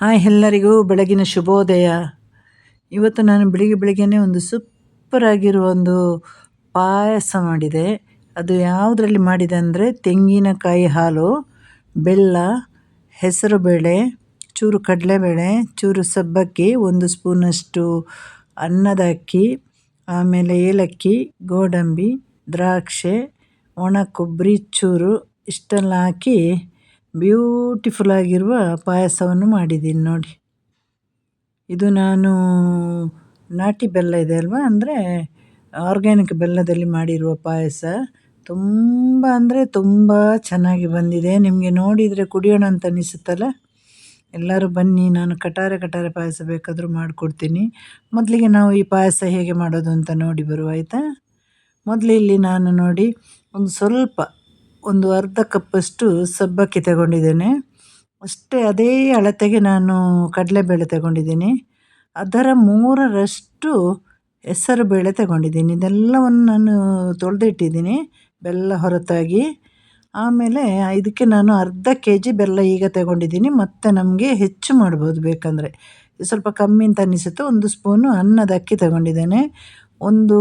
Hi ಎಲ್ಲರಿಗೂ ಬೆಳಗಿನ ಶುಭೋದಯ. ಇವತ್ತು ನಾನು ಬೆಳಿಗ್ಗೆ ಬೆಳಿಗ್ಗೆನೇ ಒಂದು ಸೂಪರ್ ಆಗಿರುವ ಒಂದು ಪಾಯಸ ಮಾಡಿದೆ. ಅದು ಯಾವುದರಲ್ಲಿ ಮಾಡಿದೆ ಅಂದರೆ ತೆಂಗಿನಕಾಯಿ ಹಾಲು, ಬೆಲ್ಲ ಹೆಸರು ಬೇಳೆ ಚೂರು ಕಡಲೆಬೇಳೆ, ಚೂರು ಸಬ್ಬಕ್ಕಿ, ಒಂದು ಸ್ಪೂನಷ್ಟು ಅನ್ನದ ಅಕ್ಕಿ, ಆಮೇಲೆ ಏಲಕ್ಕಿ, ಗೋಡಂಬಿ, ದ್ರಾಕ್ಷಿ, ಒಣ ಕೊಬ್ಬರಿ, ಚೂರು ಇಷ್ಟೆಲ್ಲ ಹಾಕಿ ಬ್ಯೂಟಿಫುಲ್ ಆಗಿರುವ ಪಾಯಸವನ್ನು ಮಾಡಿದ್ದೀನಿ ನೋಡಿ. ಇದು ನಾನು ನಾಟಿ ಬೆಲ್ಲ ಇದೆ ಅಲ್ವಾ? ಅಂದರೆ ಆರ್ಗ್ಯಾನಿಕ್ ಬೆಲ್ಲದಲ್ಲಿ ಮಾಡಿರುವ ಪಾಯಸ. ತುಂಬ ಅಂದರೆ ತುಂಬ ಚೆನ್ನಾಗಿ ಬಂದಿದೆ. ನಿಮಗೆ ನೋಡಿದರೆ ಕುಡಿಯೋಣ ಅಂತ ಅನಿಸುತ್ತಲ್ಲ? ಎಲ್ಲರೂ ಬನ್ನಿ, ನಾನು ಕಟಾರೆ ಕಟಾರೆ ಪಾಯಸ ಬೇಕಾದರೂ ಮಾಡಿಕೊಡ್ತೀನಿ. ಮೊದಲಿಗೆ ನಾವು ಈ ಪಾಯಸ ಹೇಗೆ ಮಾಡೋದು ಅಂತ ನೋಡಿ ಬರುವ ಆಯಿತಾ ಮೊದಲು ಇಲ್ಲಿ ನಾನು ನೋಡಿ ಒಂದು ಸ್ವಲ್ಪ ಒಂದು ಅರ್ಧ ಕಪ್ಪಷ್ಟು ಸಬ್ಬಕ್ಕಿ ತಗೊಂಡಿದ್ದೇನೆ. ಅಷ್ಟೇ ಅದೇ ಅಳತೆಗೆ ನಾನು ಕಡಲೆಬೇಳೆ ತಗೊಂಡಿದ್ದೀನಿ. ಅದರ ಮೂರರಷ್ಟು ಹೆಸರು ಬೇಳೆ ತಗೊಂಡಿದ್ದೀನಿ. ಇದೆಲ್ಲವನ್ನು ನಾನು ತೊಳೆದಿಟ್ಟಿದ್ದೀನಿ ಬೆಲ್ಲ ಹೊರತಾಗಿ. ಆಮೇಲೆ ಇದಕ್ಕೆ ನಾನು ಅರ್ಧ ಕೆ ಜಿ ಬೆಲ್ಲ ಈಗ ತಗೊಂಡಿದ್ದೀನಿ. ಮತ್ತು ನಮಗೆ ಹೆಚ್ಚು ಮಾಡ್ಬೋದು ಬೇಕಂದರೆ. ಸ್ವಲ್ಪ ಕಮ್ಮಿ ಅಂತ ಅನಿಸುತ್ತೆ. ಒಂದು ಸ್ಪೂನು ಅನ್ನದ ಅಕ್ಕಿ ತಗೊಂಡಿದ್ದೇನೆ. ಒಂದು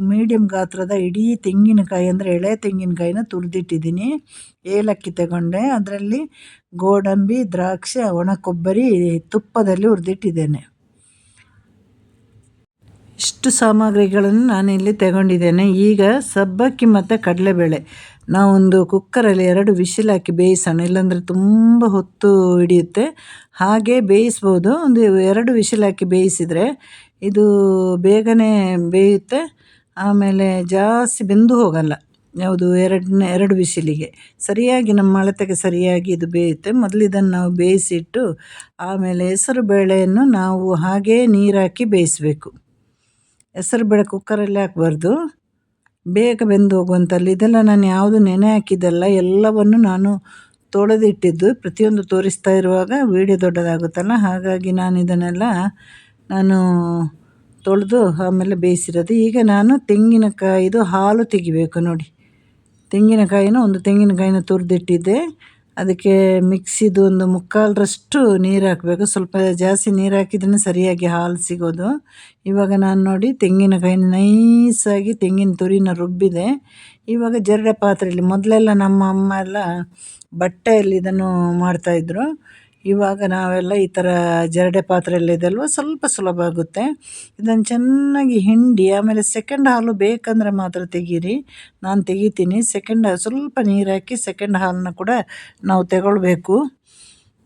ಮೀಡಿಯಮ್ ಗಾತ್ರದ ಇಡೀ ತೆಂಗಿನಕಾಯಿ ಅಂದರೆ ಎಳೆ ತೆಂಗಿನಕಾಯಿನ ತುರಿದಿಟ್ಟಿದ್ದೀನಿ. ಏಲಕ್ಕಿ ತಗೊಂಡೆ. ಅದರಲ್ಲಿ ಗೋಡಂಬಿ, ದ್ರಾಕ್ಷಿ, ಒಣ ಕೊಬ್ಬರಿ ತುಪ್ಪದಲ್ಲಿ ಹುರಿದಿಟ್ಟಿದ್ದೇನೆ. ಇಷ್ಟು ಸಾಮಗ್ರಿಗಳನ್ನು ನಾನು ಇಲ್ಲಿ ತಗೊಂಡಿದ್ದೇನೆ. ಈಗ ಸಬ್ಬಕ್ಕಿ ಮತ್ತು ಕಡಲೆಬೇಳೆ. ನಾವೊಂದು ಕುಕ್ಕರಲ್ಲಿ ಎರಡು ವಿಶಿಲ್ ಹಾಕಿ ಬೇಯಿಸೋಣ. ಇಲ್ಲಾಂದರೆ ತುಂಬ ಹೊತ್ತು ಹಿಡಿಯುತ್ತೆ. ಹಾಗೆ ಬೇಯಿಸ್ಬೋದು. ಒಂದು ಎರಡು ವಿಶಿಲ್ ಹಾಕಿ ಬೇಯಿಸಿದರೆ ಇದು ಬೇಗನೆ ಬೇಯುತ್ತೆ. ಆಮೇಲೆ ಜಾಸ್ತಿ ಬೆಂದು ಹೋಗಲ್ಲ. ಯಾವುದು ಎರಡನೇ, ಎರಡು ಬಿಸಿಲಿಗೆ. ಸರಿಯಾಗಿ ನಮ್ಮ ಅಳತೆಗೆ ಸರಿಯಾಗಿ ಇದು ಬೇಯುತ್ತೆ. ಮೊದಲು ಇದನ್ನು ನಾವು ಬೇಯಿಸಿಟ್ಟು ಆಮೇಲೆ ಹೆಸರು ಬೇಳೆಯನ್ನು ನಾವು ಹಾಗೇ ನೀರಾಕಿ ಬೇಯಿಸಬೇಕು. ಹೆಸರು ಬೇಳೆ ಕುಕ್ಕರಲ್ಲಿ ಹಾಕಬಾರ್ದು. ಬೇಗ ಬೆಂದು ಹೋಗುವಂಥಲ್ಲಿ ಇದೆಲ್ಲ ನಾನು ಯಾವುದು ನೆನೆ ಹಾಕಿದ್ದಲ್ಲ, ಎಲ್ಲವನ್ನು ನಾನು ತೊಳೆದಿಟ್ಟಿದ್ದು. ಪ್ರತಿಯೊಂದು ತೋರಿಸ್ತಾ ಇರುವಾಗ, ವೀಡಿಯೋ ದೊಡ್ಡದಾಗುತ್ತಲ್ಲ, ಹಾಗಾಗಿ ನಾನು ಇದನ್ನೆಲ್ಲ ನಾನು ತೊಳೆದು ಆಮೇಲೆ ಬೇಯಿಸಿರೋದು. ಈಗ ನಾನು ತೆಂಗಿನಕಾಯಿದು ಹಾಲು ತೆಗಿಬೇಕು ನೋಡಿ. ತೆಂಗಿನಕಾಯಿನ ಒಂದು ತೆಂಗಿನಕಾಯಿನ ತುರಿದಿಟ್ಟಿದ್ದೆ. ಅದಕ್ಕೆ ಮಿಕ್ಸಿದು ಒಂದು ಮುಕ್ಕಾಲರಷ್ಟು ನೀರು ಹಾಕಬೇಕು. ಸ್ವಲ್ಪ ಜಾಸ್ತಿ ನೀರು ಹಾಕಿದ್ರೆ ಸರಿಯಾಗಿ ಹಾಲು ಸಿಗೋದು. ಇವಾಗ ನಾನು ನೋಡಿ ತೆಂಗಿನಕಾಯಿನ ನೈಸಾಗಿ ತೆಂಗಿನ ತುರಿನ ರುಬ್ಬಿದೆ. ಇವಾಗ ಜರಡೆ ಪಾತ್ರೆಯಲ್ಲಿ ಮೊದಲೆಲ್ಲ ನಮ್ಮ ಅಮ್ಮ ಎಲ್ಲ ಬಟ್ಟೆಯಲ್ಲಿ ಇದನ್ನು ಮಾಡ್ತಾಯಿದ್ರು ಇವಾಗ ನಾವೆಲ್ಲ ಈ ಥರ ಜರಡೆ ಅಲ್ವಾ ಸ್ವಲ್ಪ ಸುಲಭ ಆಗುತ್ತೆ. ಇದನ್ನು ಚೆನ್ನಾಗಿ ಹಿಂಡಿ, ಆಮೇಲೆ ಸೆಕೆಂಡ್ ಹಾಲು ಬೇಕಂದರೆ ಮಾತ್ರ ತೆಗೀರಿ. ನಾನು ತೆಗಿತೀನಿ. ಸೆಕೆಂಡ್ ಸ್ವಲ್ಪ ನೀರು ಹಾಕಿ ಸೆಕೆಂಡ್ ಹಾಲನ್ನ ಕೂಡ ನಾವು ತಗೊಳ್ಬೇಕು.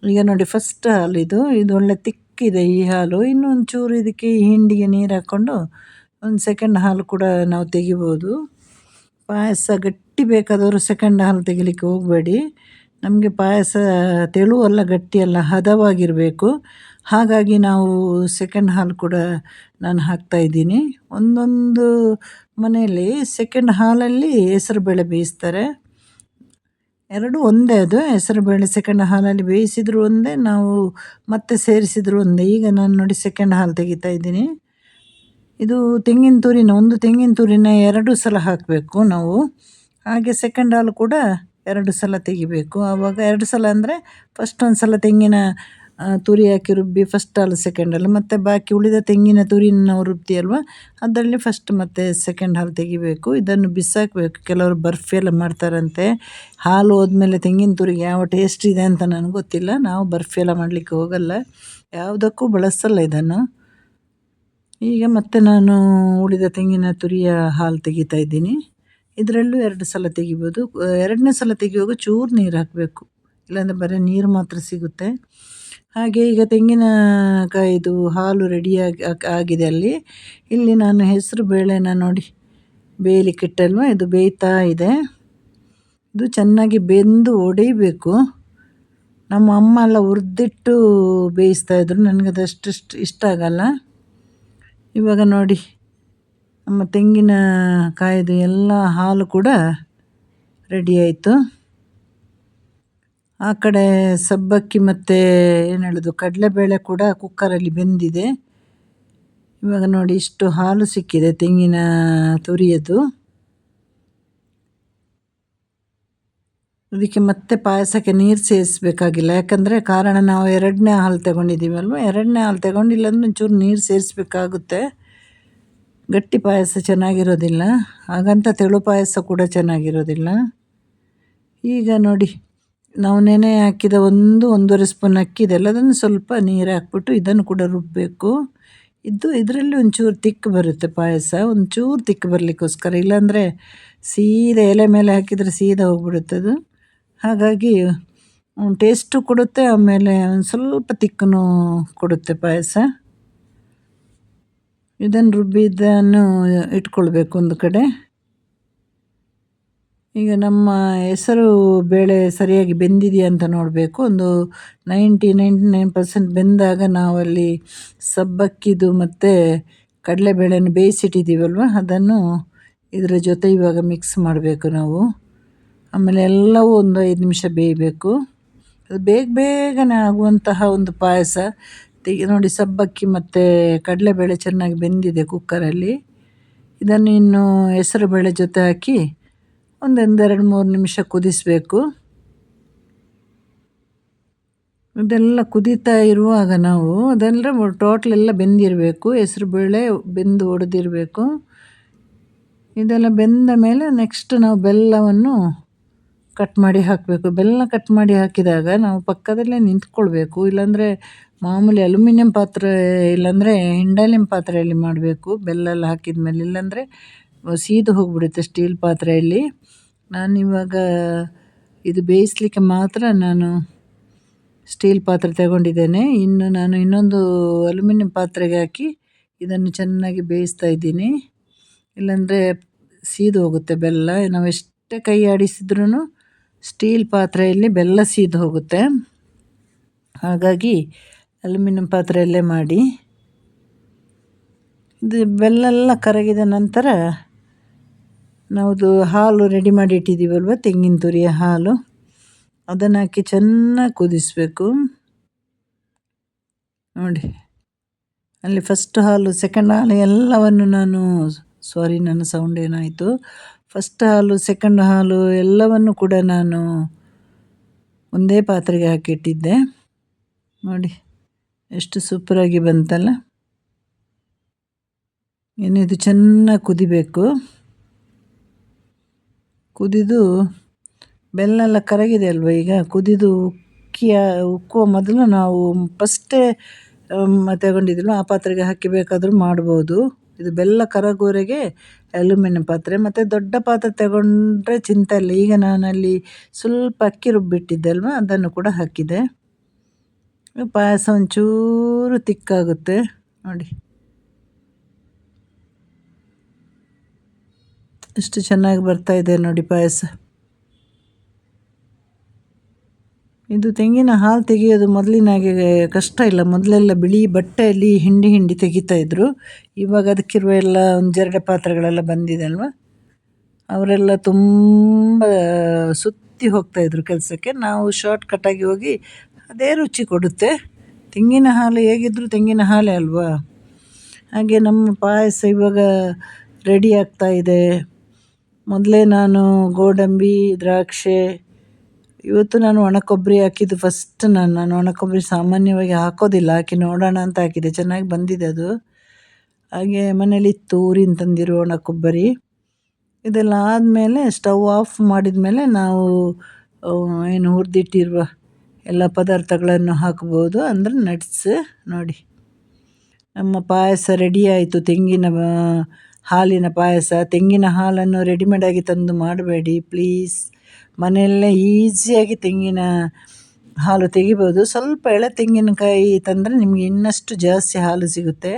ಈಗ ನೋಡಿ ಫಸ್ಟ್ ಹಾಲು ಇದು. ಇದು ಒಳ್ಳೆ ತಿಕ್ಕಿದೆ ಈ ಹಾಲು. ಇನ್ನೊಂದು ಚೂರು ಇದಕ್ಕೆ ಹಿಂಡಿಗೆ ನೀರು ಹಾಕ್ಕೊಂಡು ಒಂದು ಸೆಕೆಂಡ್ ಹಾಲು ಕೂಡ ನಾವು ತೆಗಿಬೋದು. ಪಾಯಸ ಗಟ್ಟಿ ಬೇಕಾದವರು ಸೆಕೆಂಡ್ ಹಾಲು ತೆಗಿಲಿಕ್ಕೆ ಹೋಗಬೇಡಿ. ನಮಗೆ ಪಾಯಸ ತೆಳು ಅಲ್ಲ, ಗಟ್ಟಿ ಗಟ್ಟಿಯಲ್ಲ ಹದವಾಗಿರಬೇಕು. ಹಾಗಾಗಿ ನಾವು ಸೆಕೆಂಡ್ ಹಾಲು ಕೂಡ ನಾನು ಹಾಕ್ತಾಯಿದ್ದೀನಿ ಒಂದೊಂದು ಮನೆಯಲ್ಲಿ ಸೆಕೆಂಡ್ ಹಾಲಲ್ಲಿ ಹೆಸರುಬೇಳೆ ಬೇಯಿಸ್ತಾರೆ. ಎರಡು ಒಂದೇ ಅದು, ಹೆಸರುಬೇಳೆ ಸೆಕೆಂಡ್ ಹಾಲಲ್ಲಿ ಬೇಯಿಸಿದ್ರು ಒಂದೇ, ನಾವು ಮತ್ತೆ ಸೇರಿಸಿದ್ರು ಒಂದೇ. ಈಗ ನಾನು ನೋಡಿ ಸೆಕೆಂಡ್ ಹಾಲು ತೆಗಿತಾ ಇದ್ದೀನಿ. ಇದು ತೆಂಗಿನ ತುರಿನ, ಒಂದು ತೆಂಗಿನ ತುರಿನ ಎರಡು ಸಲ ಹಾಕಬೇಕು ನಾವು. ಹಾಗೆ ಸೆಕೆಂಡ್ ಹಾಲು ಕೂಡ ಎರಡು ಸಲ ತೆಗಿಬೇಕು. ಆವಾಗ ಎರಡು ಸಲ ಅಂದರೆ ಫಸ್ಟ್ ಒಂದು ಸಲ ತೆಂಗಿನ ತುರಿ ಹಾಕಿ ರುಬ್ಬಿ ಫಸ್ಟ್ ಹಾಲು ಸೆಕೆಂಡ್ ಹಾಲು ಮತ್ತು ಬಾಕಿ ಉಳಿದ ತೆಂಗಿನ ತುರಿನ ನಾವು ಅಲ್ವಾ, ಅದರಲ್ಲಿ ಫಸ್ಟ್ ಮತ್ತು ಸೆಕೆಂಡ್ ಹಾಲು ತೆಗಿಬೇಕು. ಇದನ್ನು ಬಿಸಾಕಬೇಕು. ಕೆಲವರು ಬರ್ಫಿ ಎಲ್ಲ ಮಾಡ್ತಾರಂತೆ. ಹಾಲು ಹೋದ್ಮೇಲೆ ತೆಂಗಿನ ತುರಿಗೆ ಯಾವ ಟೇಸ್ಟ್ ಇದೆ ಅಂತ ನನಗೆ ಗೊತ್ತಿಲ್ಲ. ನಾವು ಬರ್ಫಿ ಎಲ್ಲ ಮಾಡಲಿಕ್ಕೆ ಹೋಗಲ್ಲ. ಯಾವುದಕ್ಕೂ ಬಳಸಲ್ಲ ಇದನ್ನು. ಈಗ ಮತ್ತೆ ನಾನು ಉಳಿದ ತೆಂಗಿನ ತುರಿಯ ಹಾಲು ತೆಗಿತಾ ಇದ್ದೀನಿ. ಇದರಲ್ಲೂ ಎರಡು ಸಲ ತೆಗಿಬೋದು. ಎರಡನೇ ಸಲ ತೆಗಿಯುವಾಗ ಚೂರು ನೀರು ಹಾಕಬೇಕು. ಇಲ್ಲಾಂದರೆ ಬರೀ ನೀರು ಮಾತ್ರ ಸಿಗುತ್ತೆ. ಹಾಗೆ ಈಗ ತೆಂಗಿನಕಾಯಿದು ಹಾಲು ರೆಡಿಯಾಗಿ ಆಗಿದೆ ಅಲ್ಲಿ. ಇಲ್ಲಿ ನಾನು ಹೆಸರು ಬೇಳೆನ ನೋಡಿ. ಬೇಯಲಿಕ್ಕೆ ಇಟ್ಟಲ್ವ ಇದು ಬೇಯ್ತಾ ಇದೆ. ಇದು ಚೆನ್ನಾಗಿ ಬೆಂದು ಒಡೆಯಬೇಕು. ನಮ್ಮ ಅಮ್ಮ ಎಲ್ಲ ಹುರಿದಿಟ್ಟು ಬೇಯಿಸ್ತಾಯಿದ್ರು ನನಗೆ ಅದಷ್ಟು ಇಷ್ಟ ಆಗಲ್ಲ. ಇವಾಗ ನೋಡಿ. ನಮ್ಮ ತೆಂಗಿನ ಕಾಯಿದು ಎಲ್ಲ ಹಾಲು ಕೂಡ ರೆಡಿ ಆಯಿತು. ಆ ಕಡೆ ಸಬ್ಬಕ್ಕಿ ಮತ್ತು ಏನು ಹೇಳೋದು, ಕಡಲೆಬೇಳೆ ಕೂಡ ಕುಕ್ಕರಲ್ಲಿ ಬೆಂದಿದೆ. ಇವಾಗ ನೋಡಿ ಇಷ್ಟು ಹಾಲು ಸಿಕ್ಕಿದೆ ತೆಂಗಿನ ತುರಿಯದು. ಅದಕ್ಕೆ ಮತ್ತೆ ಪಾಯಸಕ್ಕೆ ನೀರು ಸೇರಿಸಬೇಕಾಗಿಲ್ಲ, ಯಾಕಂದರೆ ಕಾರಣ ನಾವು ಎರಡನೇ ಹಾಲು ತಗೊಂಡಿದ್ದೀವಲ್ವ? ಎರಡನೇ ಹಾಲು ತಗೊಂಡಿಲ್ಲ ಅಂದರೆ ಒಂಚೂರು ನೀರು ಸೇರಿಸ್ಬೇಕಾಗುತ್ತೆ. ಗಟ್ಟಿ ಪಾಯಸ ಚೆನ್ನಾಗಿರೋದಿಲ್ಲ, ಹಾಗಂತ ತೆಳು ಪಾಯಸ ಕೂಡ ಚೆನ್ನಾಗಿರೋದಿಲ್ಲ. ಈಗ ನೋಡಿ, ನಾವು ನೆನೆ ಹಾಕಿದ ಒಂದು ಒಂದೂವರೆ ಸ್ಪೂನ್ ಅಕ್ಕಿ ಅದನ್ನು ಸ್ವಲ್ಪ ನೀರು ಹಾಕ್ಬಿಟ್ಟು ಇದನ್ನು ಕೂಡ ರುಬ್ಬಬೇಕು ಇದು ಇದರಲ್ಲಿ ಒಂಚೂರು ತಿಕ್ಕು ಬರುತ್ತೆ ಪಾಯಸ, ಒಂಚೂರು ತಿಕ್ಕು ಬರಲಿಕ್ಕೋಸ್ಕರ. ಇಲ್ಲಾಂದರೆ ಸೀದಾ ಎಲೆ ಮೇಲೆ ಹಾಕಿದರೆ ಸೀದಾ ಹೋಗ್ಬಿಡುತ್ತೆ ಅದು. ಹಾಗಾಗಿ ಟೇಸ್ಟು ಕೊಡುತ್ತೆ, ಆಮೇಲೆ ಒಂದು ಸ್ವಲ್ಪ ತಿಕ್ಕನೂ ಕೊಡುತ್ತೆ ಪಾಯಸ. ಇದನ್ನು ರುಬ್ಬಿದ್ದನ್ನು ಇಟ್ಕೊಳ್ಬೇಕು ಒಂದು ಕಡೆ. ಈಗ ನಮ್ಮ ಹೆಸರು ಬೇಳೆ ಸರಿಯಾಗಿ ಬೆಂದಿದೆಯಾ ಅಂತ ನೋಡಬೇಕು. ಒಂದು ನೈಂಟಿ ನೈಂಟಿ ನೈನ್ ಪರ್ಸೆಂಟ್ ಬೆಂದಾಗ ನಾವಲ್ಲಿ ಸಬ್ಬಕ್ಕಿದು ಮತ್ತು ಕಡಲೆಬೇಳೆನ ಬೇಯಿಸಿಟ್ಟಿದ್ದೀವಲ್ವ, ಅದನ್ನು ಇದರ ಜೊತೆ ಇವಾಗ ಮಿಕ್ಸ್ ಮಾಡಬೇಕು ನಾವು. ಆಮೇಲೆ ಎಲ್ಲವೂ ಒಂದು ಐದು ನಿಮಿಷ ಬೇಯಬೇಕು. ಅದು ಬೇಗ ಬೇಗನೆ ಆಗುವಂತಹ ಒಂದು ಪಾಯಸ. ನೋಡಿ ಸಬ್ಬಕ್ಕಿ ಮತ್ತು ಕಡಲೆಬೇಳೆ ಚೆನ್ನಾಗಿ ಬೆಂದಿದೆ ಕುಕ್ಕರಲ್ಲಿ. ಇದನ್ನು ಇನ್ನು ಹೆಸರುಬೇಳೆ ಜೊತೆ ಹಾಕಿ ಒಂದೊಂದೆರಡು ಮೂರು ನಿಮಿಷ ಕುದಿಸಬೇಕು. ಇದೆಲ್ಲ ಕುದೀತಾ ಇರುವಾಗ ನಾವು ಅದೆಲ್ಲ ಟೋಟ್ಲ್ ಎಲ್ಲ ಬೆಂದಿರಬೇಕು, ಹೆಸರುಬೇಳೆ ಬೆಂದು ಒಡೆದಿರಬೇಕು. ಇದೆಲ್ಲ ಬೆಂದ ಮೇಲೆ ನೆಕ್ಸ್ಟ್ ನಾವು ಬೆಲ್ಲವನ್ನು ಕಟ್ ಮಾಡಿ ಹಾಕಬೇಕು. ಬೆಲ್ಲ ಕಟ್ ಮಾಡಿ ಹಾಕಿದಾಗ ನಾವು ಪಕ್ಕದಲ್ಲೇ ನಿಂತ್ಕೊಳ್ಬೇಕು. ಇಲ್ಲಾಂದರೆ ಮಾಮೂಲಿ ಅಲ್ಯೂಮಿನಿಯಂ ಪಾತ್ರೆ, ಇಲ್ಲಾಂದರೆ ಹಿಂಡಾಲಿಯಂ ಪಾತ್ರೆಯಲ್ಲಿ ಮಾಡಬೇಕು. ಬೆಲ್ಲೆಲ್ಲ ಹಾಕಿದ ಮೇಲೆ ಇಲ್ಲಾಂದರೆ ಸೀದು ಹೋಗಿಬಿಡುತ್ತೆ ಸ್ಟೀಲ್ ಪಾತ್ರೆಯಲ್ಲಿ. ನಾನಿವಾಗ ಇದು ಬೇಯಿಸಲಿಕ್ಕೆ ಮಾತ್ರ ನಾನು ಸ್ಟೀಲ್ ಪಾತ್ರೆ ತಗೊಂಡಿದ್ದೇನೆ. ಇನ್ನು ನಾನು ಇನ್ನೊಂದು ಅಲ್ಯೂಮಿನಿಯಂ ಪಾತ್ರೆಗೆ ಹಾಕಿ ಇದನ್ನು ಚೆನ್ನಾಗಿ ಬೇಯಿಸ್ತಾ ಇದ್ದೀನಿ. ಇಲ್ಲಾಂದರೆ ಸೀದು ಹೋಗುತ್ತೆ ಬೆಲ್ಲ. ನಾವು ಎಷ್ಟೇ ಕೈ ಆಡಿಸಿದ್ರೂ ಸ್ಟೀಲ್ ಪಾತ್ರೆಯಲ್ಲಿ ಬೆಲ್ಲ ಸೀದು ಹೋಗುತ್ತೆ. ಹಾಗಾಗಿ ಅಲ್ಯೂಮಿನಿಯಂ ಪಾತ್ರೆಯಲ್ಲೇ ಮಾಡಿ. ಇದು ಬೆಲ್ಲ ಕರಗಿದ ನಂತರ ನಾವು ಹಾಲು ರೆಡಿ ಮಾಡಿ ಇಟ್ಟಿದ್ದೀವಲ್ವ, ತೆಂಗಿನ ತುರಿಯ ಹಾಲು. ಅದನ್ನು ಹಾಕಿ ಚೆನ್ನಾಗಿ ಕುದಿಸಬೇಕು. ನೋಡಿ, ಅಲ್ಲಿ ಫಸ್ಟ್ ಹಾಲು ಸೆಕೆಂಡ್ ಹಾಲು ಎಲ್ಲವನ್ನು ನಾನು ಸಾರಿ ನನ್ನ ಸೌಂಡ್ ಏನಾಯಿತು? ಫಸ್ಟ್ ಹಾಲು ಸೆಕೆಂಡ್ ಹಾಲು ಎಲ್ಲವನ್ನು ಕೂಡ ನಾನು ಒಂದೇ ಪಾತ್ರೆಗೆ ಹಾಕಿಟ್ಟಿದ್ದೆ. ನೋಡಿ, ಎಷ್ಟು ಸೂಪರಾಗಿ ಬಂತಲ್ಲ? ಏನಿದು ಚೆನ್ನಾಗಿ ಕುದಿಬೇಕು? ಕುದಿದು ಬೆಲ್ಲ ಎಲ್ಲ ಕರಗಿದೆ ಅಲ್ವ ಈಗ? ಕುದಿದು ಉಕ್ಕಿಯ, ಉಕ್ಕುವ ಮೊದಲು ನಾವು ಫಸ್ಟೇ ತಗೊಂಡಿದ್ದಿಲ್ಲ ಆ ಪಾತ್ರೆಗೆ ಹಾಕಿ ಬೇಕಾದರೂ ಮಾಡ್ಬೋದು. ಇದು ಬೆಲ್ಲ ಕರಗುವವರೆಗೆ ಅಲ್ಯೂಮಿನಿಯಂ ಪಾತ್ರೆ ಮತ್ತು ದೊಡ್ಡ ಪಾತ್ರೆ ತಗೊಂಡ್ರೆ ಚಿಂತೆ ಇಲ್ಲ. ಈಗ ನಾನಲ್ಲಿ ಸ್ವಲ್ಪ ಅಕ್ಕಿ ರುಬ್ಬಿಟ್ಟಿದ್ದೆ ಅಲ್ವ? ಅದನ್ನು ಕೂಡ ಹಾಕಿದೆ. ಪಾಯಸ ಒಂಚೂರು ತಿಕ್ಕಾಗುತ್ತೆ. ನೋಡಿ. ಎಷ್ಟು ಚೆನ್ನಾಗಿ ಬರ್ತಾ ಇದೆ ನೋಡಿ ಪಾಯಸ. ಇದು ತೆಂಗಿನ ಹಾಲು ತೆಗೆಯೋದು ಮೊದಲಿನಾಗೆ ಕಷ್ಟ ಇಲ್ಲ. ಮೊದಲೆಲ್ಲ ಬಿಳಿ ಬಟ್ಟೆಯಲ್ಲಿ ಹಿಂಡಿ ಹಿಂಡಿ ತೆಗಿತಾಯಿದ್ರು ಇವಾಗ ಅದಕ್ಕಿರುವ ಎಲ್ಲ ಒಂದು ಜರಡೆ ಪಾತ್ರೆಗಳೆಲ್ಲ ಬಂದಿದೆ ಅಲ್ವ? ಅವರೆಲ್ಲ ತುಂಬ ಸುತ್ತಿ ಹೋಗ್ತಾಯಿದ್ರು ಕೆಲಸಕ್ಕೆ. ನಾವು ಶಾರ್ಟ್ ಕಟ್ಟಾಗಿ ಹೋಗಿ ಅದೇ ರುಚಿ ಕೊಡುತ್ತೆ. ತೆಂಗಿನ ಹಾಲು ಹೇಗಿದ್ದರೂ ತೆಂಗಿನ ಹಾಲೇ ಅಲ್ವಾ? ಹಾಗೆ ನಮ್ಮ ಪಾಯಸ ಇವಾಗ ರೆಡಿ ಆಗ್ತಾ ಇದೆ. ಮೊದಲೇ ನಾನು ಗೋಡಂಬಿ, ದ್ರಾಕ್ಷಿ ಇವತ್ತು ನಾನು ಒಣ ಕೊಬ್ಬರಿ ಹಾಕಿದ್ದು ಫಸ್ಟ್ ನಾನು. ನಾನು ಒಣ ಕೊಬ್ಬರಿ ಸಾಮಾನ್ಯವಾಗಿ ಹಾಕೋದಿಲ್ಲ. ಹಾಕಿ ನೋಡೋಣ ಅಂತ ಹಾಕಿದೆ ಚೆನ್ನಾಗಿ ಬಂದಿದೆ ಅದು. ಹಾಗೆ ಮನೇಲಿತ್ತು ಊರಿನ ತಂದಿರೋ ಒಣ ಕೊಬ್ಬರಿ ಇದೆಲ್ಲ ಆದಮೇಲೆ ಸ್ಟವ್ ಆಫ್ ಮಾಡಿದ ಮೇಲೆ ನಾವು ಏನು ಹುರಿದಿಟ್ಟಿರುವ ಎಲ್ಲ ಪದಾರ್ಥಗಳನ್ನು ಹಾಕ್ಬೋದು. ಅಂದರೆ ನಟ್ಸ್ ನೋಡಿ. ನಮ್ಮ ಪಾಯಸ ರೆಡಿ ಆಯಿತು. ತೆಂಗಿನ ಹಾಲಿನ ಪಾಯಸ. ತೆಂಗಿನ ಹಾಲನ್ನು ರೆಡಿಮೇಡಾಗಿ ತಂದು ಮಾಡಬೇಡಿ. ಪ್ಲೀಸ್ ಮನೆಯಲ್ಲೇ ಈಸಿಯಾಗಿ ತೆಂಗಿನ ಹಾಲು ತೆಗಿಬೋದು. ಸ್ವಲ್ಪ ಎಳೆ ತೆಂಗಿನಕಾಯಿ ತಂದರೆ ನಿಮಗೆ ಇನ್ನಷ್ಟು ಜಾಸ್ತಿ ಹಾಲು ಸಿಗುತ್ತೆ.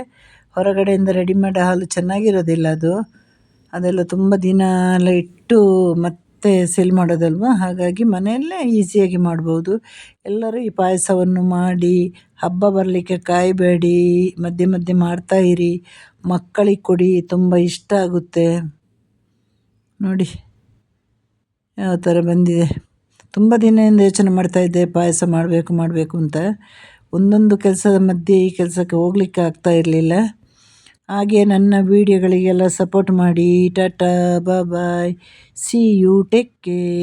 ಹೊರಗಡೆಯಿಂದ ರೆಡಿಮೇಡ್ ಹಾಲು ಚೆನ್ನಾಗಿರೋದಿಲ್ಲ ಅದು. ಅದೆಲ್ಲ ತುಂಬ ದಿನ ಎಲ್ಲ ಇಟ್ಟು ಮತ್ತೆ ಸೇಲ್ ಮಾಡೋದಲ್ವ? ಹಾಗಾಗಿ ಮನೆಯಲ್ಲೇ ಈಸಿಯಾಗಿ ಮಾಡ್ಬೋದು. ಎಲ್ಲರೂ ಈ ಪಾಯಸವನ್ನು ಮಾಡಿ, ಹಬ್ಬ ಬರಲಿಕ್ಕೆ ಕಾಯಬೇಡಿ, ಮಧ್ಯೆ ಮಧ್ಯೆ ಮಾಡ್ತಾಯಿರಿ ಮಕ್ಕಳಿಗೆ ಕೊಡಿ, ತುಂಬ ಇಷ್ಟ ಆಗುತ್ತೆ. ನೋಡಿ. ಯಾವ ಥರ ಬಂದಿದೆ. ತುಂಬ ದಿನದಿಂದ ಯೋಚನೆ ಮಾಡ್ತಾಯಿದ್ದೆ ಪಾಯಸ ಮಾಡಬೇಕು ಮಾಡಬೇಕು ಅಂತ. ಒಂದೊಂದು ಕೆಲಸದ ಮಧ್ಯೆ ಈ ಕೆಲಸಕ್ಕೆ ಹೋಗ್ಲಿಕ್ಕೆ ಆಗ್ತಾ ಇರಲಿಲ್ಲ. ಹಾಗೆ ನನ್ನ ವೀಡಿಯೋಗಳಿಗೆಲ್ಲ ಸಪೋರ್ಟ್ ಮಾಡಿ, tata bye see you take care